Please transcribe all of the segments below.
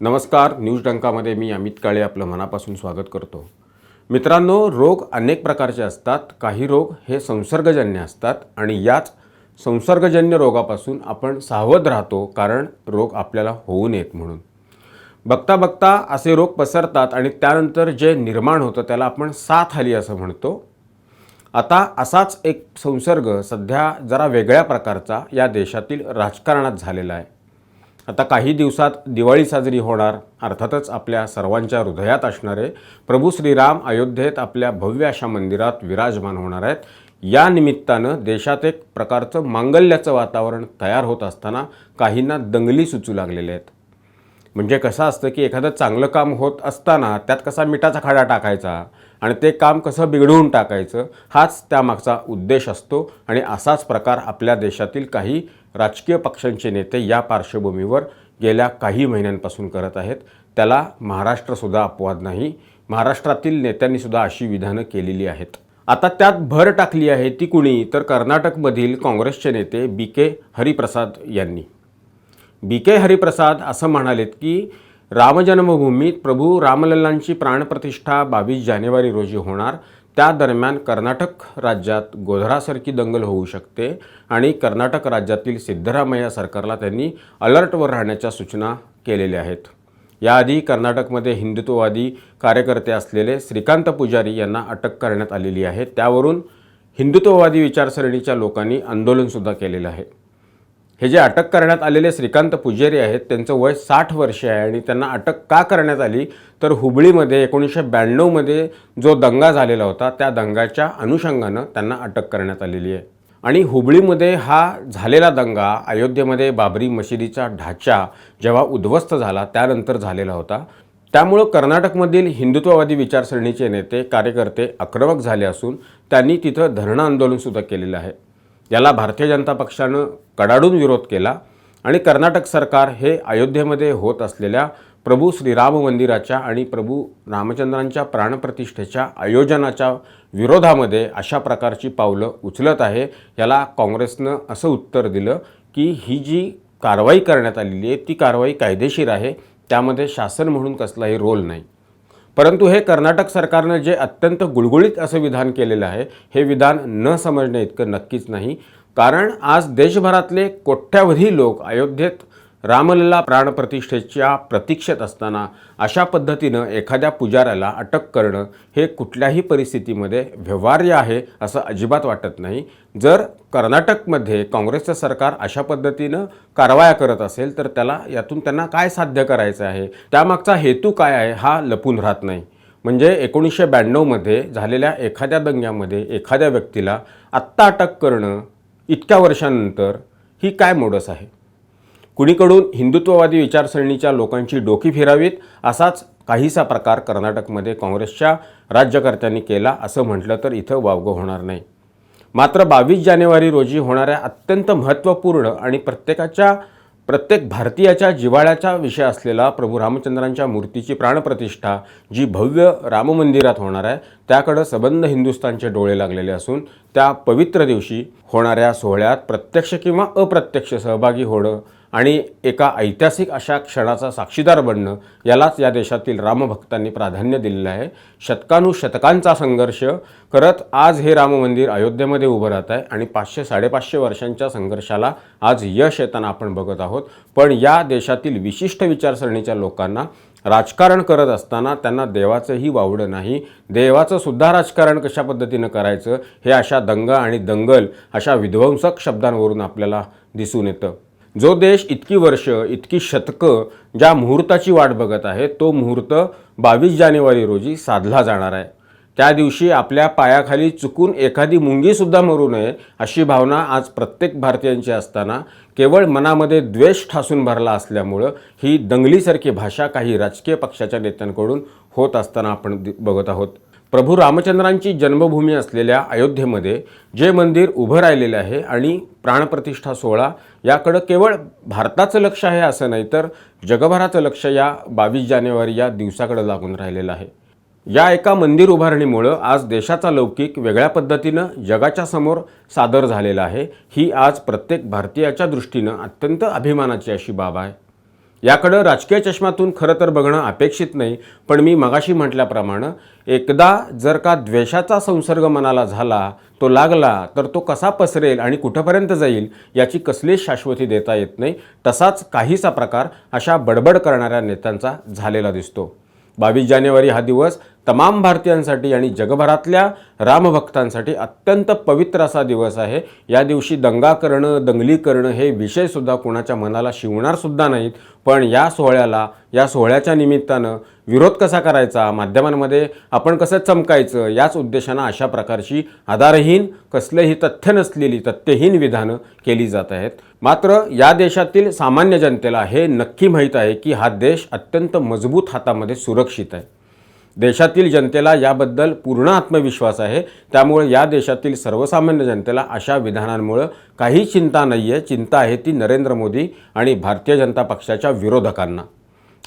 नमस्कार न्यूज डंकामध्ये मी अमित काळे आपलं मनापासून स्वागत करतो. मित्रांनो रोग अनेक प्रकारचे असतात. काही रोग हे संसर्गजन्य असतात आणि याच संसर्गजन्य रोगापासून आपण सावध राहतो कारण रोग आपल्याला होऊ नयेत म्हणून. बघता बघता असे रोग पसरतात आणि त्यानंतर जे निर्माण होतं त्याला आपण साथ आली असं म्हणतो. आता असाच एक संसर्ग सध्या जरा वेगळ्या प्रकारचा या देशातील राजकारणात झालेला आहे. आता काही दिवसात दिवाळी साजरी होणार अर्थातच आपल्या सर्वांच्या हृदयात असणारे प्रभू श्रीराम अयोध्येत आपल्या भव्य अशा मंदिरात विराजमान होणार आहेत. या निमित्तानं देशात एक प्रकारचं मांगल्याचं वातावरण तयार होत असताना काहींना दंगली सुचू लागलेल्या आहेत. म्हणजे कसं असतं की एखादं चांगलं काम होत असताना त्यात कसा मिठाचा खाडा टाकायचा आणि ते काम कसं बिघडवून टाकायचं हाच त्यामागचा उद्देश असतो आणि असाच प्रकार आपल्या देशातील काही राजकीय पक्षांचे नेते या पार्श्वभूमीवर गेल्या काही महिन्यांपासून करत आहेत. त्याला महाराष्ट्रसुद्धा अपवाद नाही. महाराष्ट्रातील नेत्यांनीसुद्धा अशी विधानं केलेली आहेत. आता त्यात भर टाकली आहे ती कुणी? तर कर्नाटकमधील काँग्रेसचे नेते बी के हरिप्रसाद यांनी. बी के हरिप्रसाद असं म्हणालेत की रामजन्मभूमीत प्रभू रामलल्लांची प्राणप्रतिष्ठा बावीस जानेवारी रोजी होणार. त्या दरम्यान कर्नाटक राज्यात गोधरासारखी दंगल होऊ शकते आणि कर्नाटक राज्यातील सिद्धरामय्या सरकारला त्यांनी अलर्टवर राहण्याच्या सूचना केलेल्या आहेत. याआधी कर्नाटकमध्ये हिंदुत्ववादी कार्यकर्ते असलेले श्रीकांत पुजारी यांना अटक करण्यात आलेली आहे. त्यावरून हिंदुत्ववादी विचारसरणीच्या लोकांनी आंदोलनसुद्धा केलेलं आहे. हे जे अटक करण्यात आलेले श्रीकांत पुजारी आहेत त्यांचं वय साठ वर्ष आहे आणि त्यांना अटक का करण्यात आली? तर हुबळीमध्ये एकोणीसशे ब्याण्णवमध्ये जो दंगा झालेला होता त्या दंगाच्या अनुषंगानं त्यांना अटक करण्यात आलेली आहे. आणि हुबळीमध्ये हा झालेला दंगा अयोध्येमध्ये बाबरी मशिदीचा ढाचा जेव्हा उद्ध्वस्त झाला त्यानंतर झालेला होता. त्यामुळं कर्नाटकमधील हिंदुत्ववादी विचारसरणीचे नेते कार्यकर्ते आक्रमक झाले असून त्यांनी तिथं धरणं आंदोलनसुद्धा केलेलं आहे. याला भारतीय जनता पक्षानं कडाडून विरोध केला आणि कर्नाटक सरकार हे अयोध्येमध्ये होत असलेल्या प्रभू श्रीराम मंदिराच्या आणि प्रभू रामचंद्रांच्या प्राणप्रतिष्ठेच्या आयोजनाच्या विरोधामध्ये अशा प्रकारची पावलं उचलत आहे. याला काँग्रेसनं असं उत्तर दिलं की ही जी कारवाई करण्यात आलेली आहे ती कारवाई कायदेशीर आहे. त्यामध्ये शासन म्हणून कसलाही रोल नाही. परंतु हे कर्नाटक सरकारनं जे अत्यंत गुळगुळीत असं विधान केलेलं आहे हे विधान न समजणे इतकं नक्कीच नाही. कारण आज देशभरातले कोट्यावधी लोक अयोध्येत रामलल्ला प्राणप्रतिष्ठेच्या प्रतीक्षेत असताना अशा पद्धतीनं एखाद्या पुजाऱ्याला अटक करणं हे कुठल्याही परिस्थितीमध्ये व्यवहार्य आहे असं अजिबात वाटत नाही. जर कर्नाटकमध्ये काँग्रेसचं सरकार अशा पद्धतीनं कारवाया करत असेल तर त्याला यातून त्यांना काय साध्य करायचं आहे? त्यामागचा हेतू काय आहे हा लपून राहत नाही. म्हणजे एकोणीसशे ब्याण्णवमध्ये झालेल्या एखाद्या दंग्यामध्ये एखाद्या व्यक्तीला आत्ता अटक करणं इतक्या वर्षानंतर ही काय मोडस आहे? कुणीकडून हिंदुत्ववादी विचारसरणीच्या लोकांची डोकी फिरावीत असाच काहीसा प्रकार कर्नाटकमध्ये काँग्रेसच्या राज्यकर्त्यांनी केला असं म्हटलं तर इथं वावगं होणार नाही. मात्र बावीस जानेवारी रोजी होणाऱ्या अत्यंत महत्त्वपूर्ण आणि प्रत्येकाच्या प्रत्येक भारतीयाच्या जिव्हाळ्याचा विषय असलेला प्रभू रामचंद्रांच्या मूर्तीची प्राणप्रतिष्ठा जी भव्य राममंदिरात होणार आहे त्याकडं सबंध हिंदुस्थानचे डोळे लागलेले असून त्या पवित्र दिवशी होणाऱ्या सोहळ्यात प्रत्यक्ष किंवा अप्रत्यक्ष सहभागी होणं आणि एका ऐतिहासिक अशा क्षणाचा साक्षीदार बनणं यालाच या देशातील रामभक्तांनी प्राधान्य दिलेलं आहे. शतकानुशतकांचा संघर्ष करत आज हे राम मंदिर अयोध्येमध्ये उभं राहत आहे आणि पाचशे साडेपाचशे वर्षांच्या संघर्षाला आज यश येताना आपण बघत आहोत. पण या देशातील विशिष्ट विचारसरणीच्या लोकांना राजकारण करत असताना त्यांना देवाचंही वावडं नाही. देवाचं सुद्धा राजकारण कशा पद्धतीनं करायचं हे अशा दंग आणि दंगल अशा विध्वंसक शब्दांवरून आपल्याला दिसून येतं. जो देश इतकी वर्ष इतकी शतकं ज्या मुहूर्ताची वाट बघत आहे तो मुहूर्त बावीस जानेवारी रोजी साधला जाणार आहे. त्या दिवशी आपल्या पायाखाली चुकून एखादी मुंगीसुद्धा मरू नये अशी भावना आज प्रत्येक भारतीयांची असताना केवळ मनामध्ये द्वेष ठासून भरला असल्यामुळं ही दंगलीसारखी भाषा काही राजकीय पक्षाच्या नेत्यांकडून होत असताना आपण बघत आहोत. प्रभू रामचंद्रांची जन्मभूमी असलेल्या अयोध्येमध्ये जे मंदिर उभं राहिलेलं आहे आणि प्राणप्रतिष्ठा सोहळा याकडं केवळ भारताचं लक्ष आहे असं नाही तर जगभराचं लक्ष या बावीस जानेवारी या दिवसाकडं लागून राहिलेलं आहे. या एका मंदिर उभारणीमुळं आज देशाचा लौकिक वेगळ्या पद्धतीनं जगाच्या समोर सादर झालेला आहे. ही आज प्रत्येक भारतीयाच्या दृष्टीनं अत्यंत अभिमानाची अशी बाब आहे. याकडं राजकीय चष्मातून खरं तर बघणं अपेक्षित नाही पण मी मगाशी म्हटल्याप्रमाणे एकदा जर का द्वेषाचा संसर्ग मनाला झाला तो लागला तर तो कसा पसरेल आणि कुठंपर्यंत जाईल याची कसलीच शाश्वती देता येत नाही तसाच काहीसा प्रकार अशा बडबड करणाऱ्या नेत्यांचा झालेला दिसतो. बावीस जानेवारी हा दिवस तमाम भारतीयांसाठी आणि जगभरातल्या रामभक्तांसाठी अत्यंत पवित्र असा दिवस आहे. या दिवशी दंगा करणं दंगली करणं हे विषयसुद्धा कोणाच्या मनाला शिवणारसुद्धा नाहीत. पण या सोहळ्याला या सोहळ्याच्या निमित्तानं विरोध कसा करायचा माध्यमांमध्ये आपण कसं चमकायचं याच उद्देशानं अशा प्रकारची आधारहीन कसलेही तथ्य नसलेली तथ्यहीन विधानं केली जात आहेत. मात्र या देशातील सामान्य जनतेला हे नक्की माहीत आहे की हा देश अत्यंत मजबूत हातामध्ये सुरक्षित आहे. देशातील जनतेला याबद्दल पूर्ण आत्मविश्वास आहे. त्यामुळे या देशातील सर्वसामान्य जनतेला अशा विधानांमुळं काही चिंता नाही आहे चिंता आहे ती नरेंद्र मोदी आणि भारतीय जनता पक्षाच्या विरोधकांना.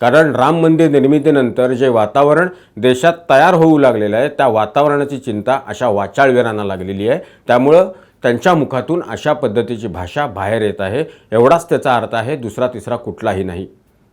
कारण राम मंदिर निर्मितीनंतर जे वातावरण देशात तयार होऊ लागलेलं आहे त्या वातावरणाची चिंता अशा वाचाळवीरांना लागलेली आहे. त्यामुळं त्यांच्या मुखातून अशा पद्धतीची भाषा बाहेर येत आहे. एवढाच त्याचा अर्थ आहे दुसरा तिसरा कुठलाही नाही.